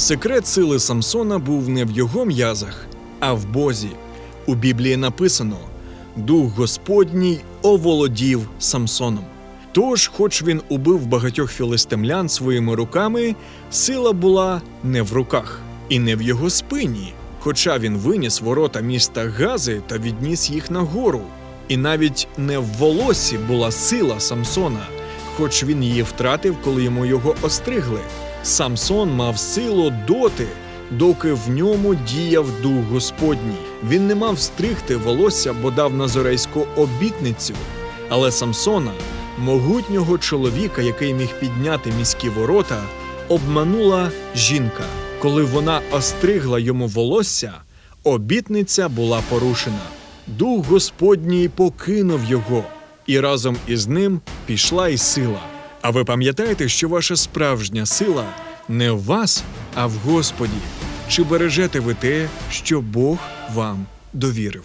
Секрет сили Самсона був не в його м'язах, а в Бозі. У Біблії написано: Дух Господній оволодів Самсоном. Тож, хоч він убив багатьох філистимлян своїми руками, сила була не в руках і не в його спині. Хоча він виніс ворота міста Гази та відніс їх нагору. І навіть не в волосі була сила Самсона, хоч він її втратив, коли йому його остригли. Самсон мав силу доти, доки в ньому діяв дух Господній. Він не мав стригти волосся, бо дав назорейську обітницю. Але Самсона, могутнього чоловіка, який міг підняти міські ворота, обманула жінка. Коли вона остригла йому волосся, обітниця була порушена. Дух Господній покинув його, і разом із ним пішла й сила. А ви пам'ятаєте, що ваша справжня сила не в вас, а в Господі? Чи бережете ви те, що Бог вам довірив?